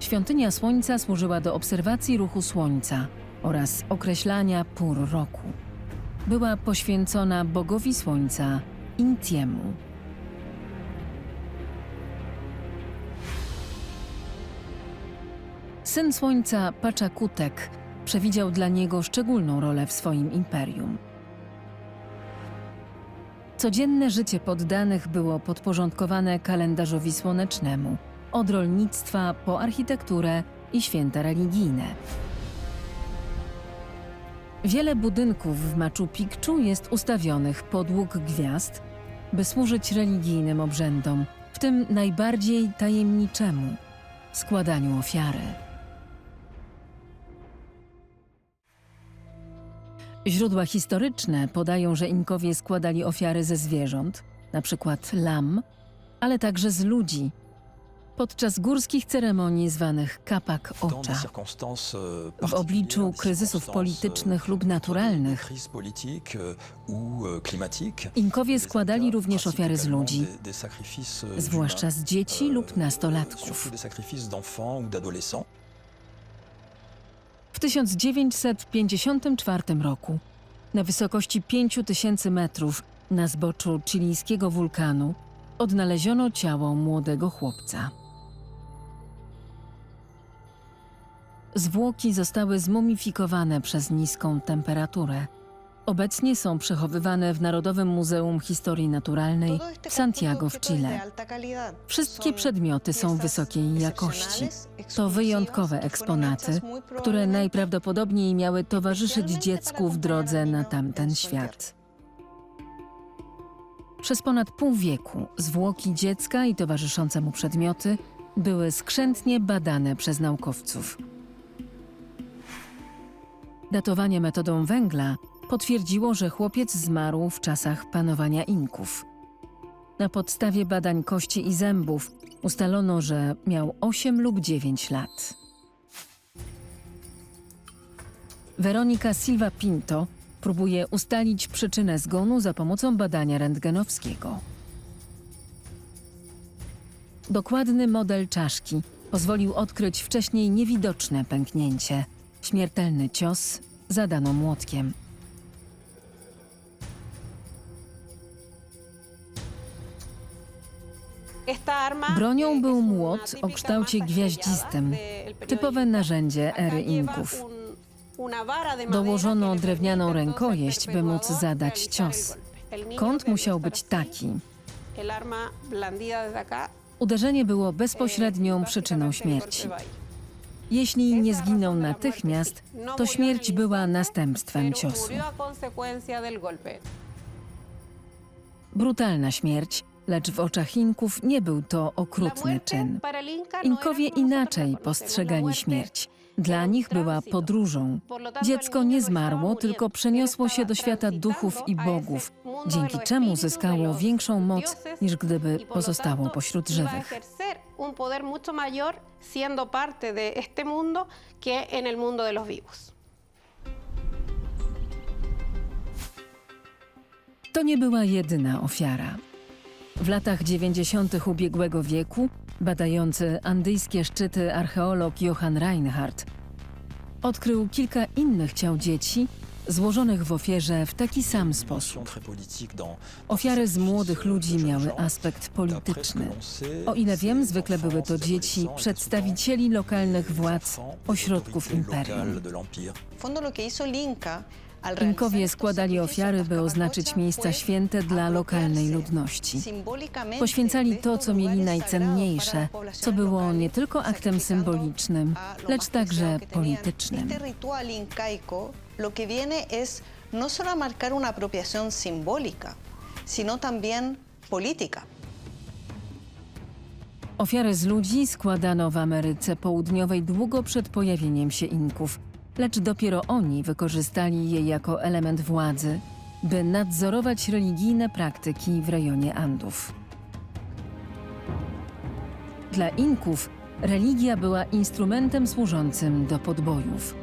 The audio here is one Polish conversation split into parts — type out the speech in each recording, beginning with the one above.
Świątynia Słońca służyła do obserwacji ruchu Słońca oraz określania pór roku. Była poświęcona bogowi Słońca Intiemu. Syn Słońca Paczakutek przewidział dla niego szczególną rolę w swoim imperium. Codzienne życie poddanych było podporządkowane kalendarzowi słonecznemu, od rolnictwa po architekturę i święta religijne. Wiele budynków w Machu Picchu jest ustawionych podług gwiazd, by służyć religijnym obrzędom, w tym najbardziej tajemniczemu składaniu ofiary. Źródła historyczne podają, że Inkowie składali ofiary ze zwierząt, przykład lam, ale także z ludzi, podczas górskich ceremonii zwanych kapak ocza. W obliczu kryzysów euh, politycznych lub naturalnych Inkowie składali również ofiary z ludzi, zwłaszcza z dzieci lub nastolatków. W 1954 roku, na wysokości 5000 metrów na zboczu chilijskiego wulkanu, odnaleziono ciało młodego chłopca. Zwłoki zostały zmumifikowane przez niską temperaturę. Obecnie są przechowywane w Narodowym Muzeum Historii Naturalnej w Santiago w Chile. Wszystkie przedmioty są wysokiej jakości. To wyjątkowe eksponaty, które najprawdopodobniej miały towarzyszyć dziecku w drodze na tamten świat. Przez ponad pół wieku zwłoki dziecka i towarzyszące mu przedmioty były skrzętnie badane przez naukowców. Datowanie metodą węgla potwierdziło, że chłopiec zmarł w czasach panowania Inków. Na podstawie badań kości i zębów ustalono, że miał 8 lub 9 lat. Weronika Silva Pinto próbuje ustalić przyczynę zgonu za pomocą badania rentgenowskiego. Dokładny model czaszki pozwolił odkryć wcześniej niewidoczne pęknięcie. Śmiertelny cios zadano młotkiem. Bronią był młot o kształcie gwiaździstym, typowe narzędzie ery Inków. Dołożono drewnianą rękojeść, by móc zadać cios. Kąt musiał być taki. Uderzenie było bezpośrednią przyczyną śmierci. Jeśli nie zginął natychmiast, to śmierć była następstwem ciosu. Brutalna śmierć, lecz w oczach Inków nie był to okrutny czyn. Inkowie inaczej postrzegali śmierć. Dla nich była podróżą. Dziecko nie zmarło, tylko przeniosło się do świata duchów i bogów, dzięki czemu zyskało większą moc niż gdyby pozostało pośród żywych. Un poder mucho mayor siendo parte de este mundo que en el mundo de los vivos. To nie była jedyna ofiara. W latach 90. ubiegłego wieku badający andyjskie szczyty archeolog Johann Reinhardt odkrył kilka innych ciał dzieci złożonych w ofierze w taki sam sposób. Ofiary z młodych ludzi miały aspekt polityczny. O ile wiem, zwykle były to dzieci przedstawicieli lokalnych władz ośrodków imperium. Inkowie składali ofiary, by oznaczyć miejsca święte dla lokalnej ludności. Poświęcali to, co mieli najcenniejsze, co było nie tylko aktem symbolicznym, lecz także politycznym. Lo que viene es no solo a marcar una apropiación simbólica, sino también política. Ofiary z ludzi składano w Ameryce Południowej długo przed pojawieniem się Inków, lecz dopiero oni wykorzystali je jako element władzy, by nadzorować religijne praktyki w rejonie Andów. Dla Inków religia była instrumentem służącym do podbojów.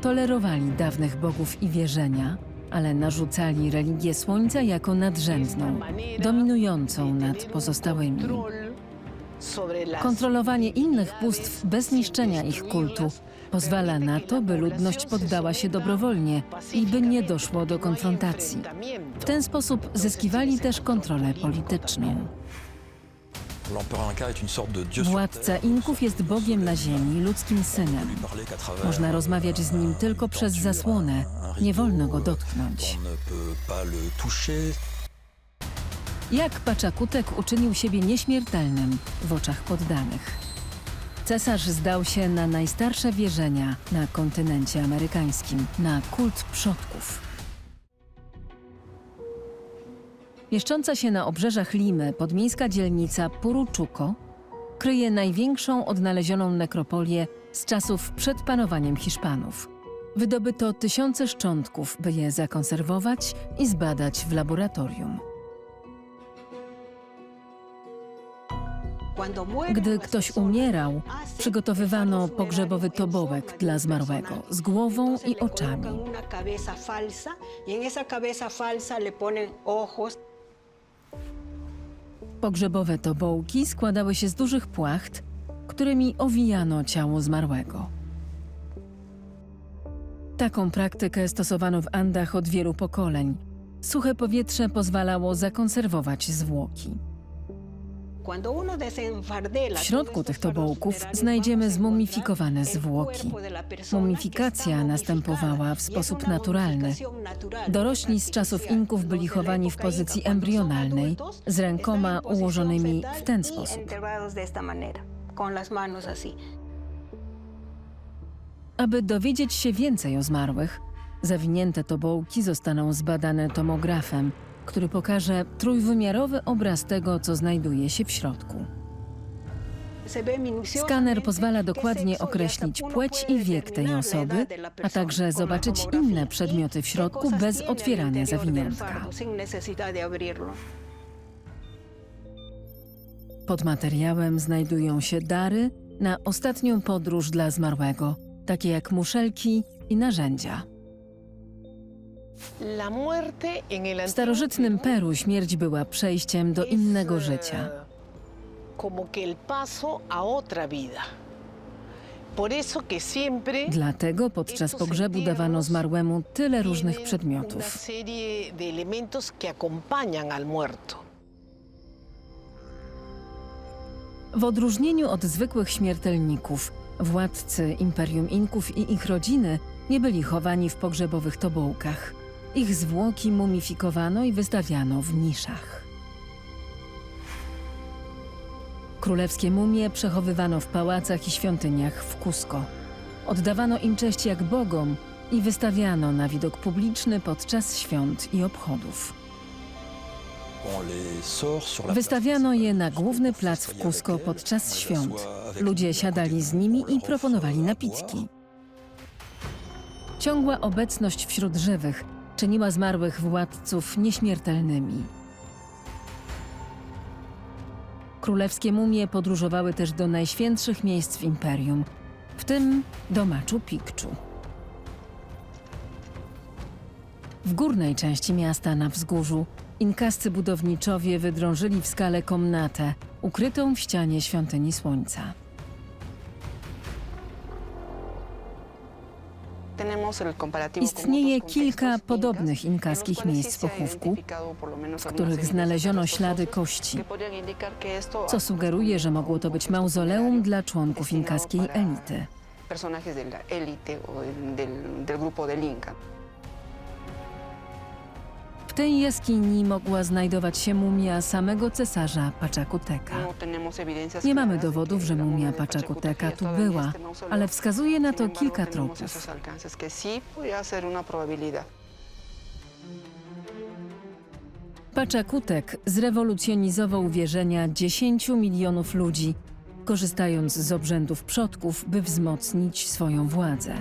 Tolerowali dawnych bogów i wierzenia, ale narzucali religię Słońca jako nadrzędną, dominującą nad pozostałymi. Kontrolowanie innych bóstw bez niszczenia ich kultu pozwala na to, by ludność poddała się dobrowolnie i by nie doszło do konfrontacji. W ten sposób zyskiwali też kontrolę polityczną. Władca. Inków jest Bogiem na ziemi, ludzkim synem. Można rozmawiać z nim tylko przez zasłonę. Nie wolno go dotknąć. Le toucher. Jak Paczakutek uczynił siebie nieśmiertelnym w oczach poddanych? Cesarz zdał się na najstarsze wierzenia na kontynencie amerykańskim, na kult przodków. Mieszcząca się na obrzeżach Limy podmiejska dzielnica Puruczuco kryje największą odnalezioną nekropolię z czasów przed panowaniem Hiszpanów. Wydobyto tysiące szczątków, by je zakonserwować i zbadać w laboratorium. Gdy ktoś umierał, przygotowywano pogrzebowy tobołek dla zmarłego z głową i oczami. Pogrzebowe tobołki składały się z dużych płacht, którymi owijano ciało zmarłego. Taką praktykę stosowano w Andach od wielu pokoleń. Suche powietrze pozwalało zakonserwować zwłoki. W środku tych tobołków znajdziemy zmumifikowane zwłoki. Mumifikacja następowała w sposób naturalny. Dorośli z czasów Inków byli chowani w pozycji embrionalnej, z rękoma ułożonymi w ten sposób. Aby dowiedzieć się więcej o zmarłych, zawinięte tobołki zostaną zbadane tomografem, który pokaże trójwymiarowy obraz tego, co znajduje się w środku. Skaner pozwala dokładnie określić płeć i wiek tej osoby, a także zobaczyć inne przedmioty w środku bez otwierania zawiniątka. Pod materiałem znajdują się dary na ostatnią podróż dla zmarłego, takie jak muszelki i narzędzia. W starożytnym Peru śmierć była przejściem do innego życia. Como que el paso a otra vida. Por eso que siempre Dlatego podczas pogrzebu dawano zmarłemu tyle różnych przedmiotów. W odróżnieniu od zwykłych śmiertelników, władcy Imperium Inków i ich rodziny nie byli chowani w pogrzebowych tobołkach. Ich zwłoki mumifikowano i wystawiano w niszach. Królewskie mumie przechowywano w pałacach i świątyniach w Cusco. Oddawano im cześć jak bogom i wystawiano na widok publiczny podczas świąt i obchodów. Wystawiano je na główny plac w Cusco podczas świąt. Ludzie siadali z nimi i proponowali napitki. Ciągła obecność wśród żywych czyniła zmarłych władców nieśmiertelnymi. Królewskie mumie podróżowały też do najświętszych miejsc w imperium, w tym do Machu Picchu. W górnej części miasta na wzgórzu inkascy budowniczowie wydrążyli w skale komnatę, ukrytą w ścianie świątyni słońca. Istnieje kilka podobnych inkaskich miejsc pochówku, w których znaleziono ślady kości, co sugeruje, że mogło to być mauzoleum dla członków inkaskiej elity. personajes de la élite o del, del grupo del Inca. Tej jaskini mogła znajdować się mumia samego cesarza evidencias Nie mamy dowodów, że mumia Pachacutec tu była, ale wskazuje na to kilka tropów. Paczakutek zrewolucjonizował wierzenia 10 milionów ludzi, korzystając z obrzędów przodków, by wzmocnić swoją władzę.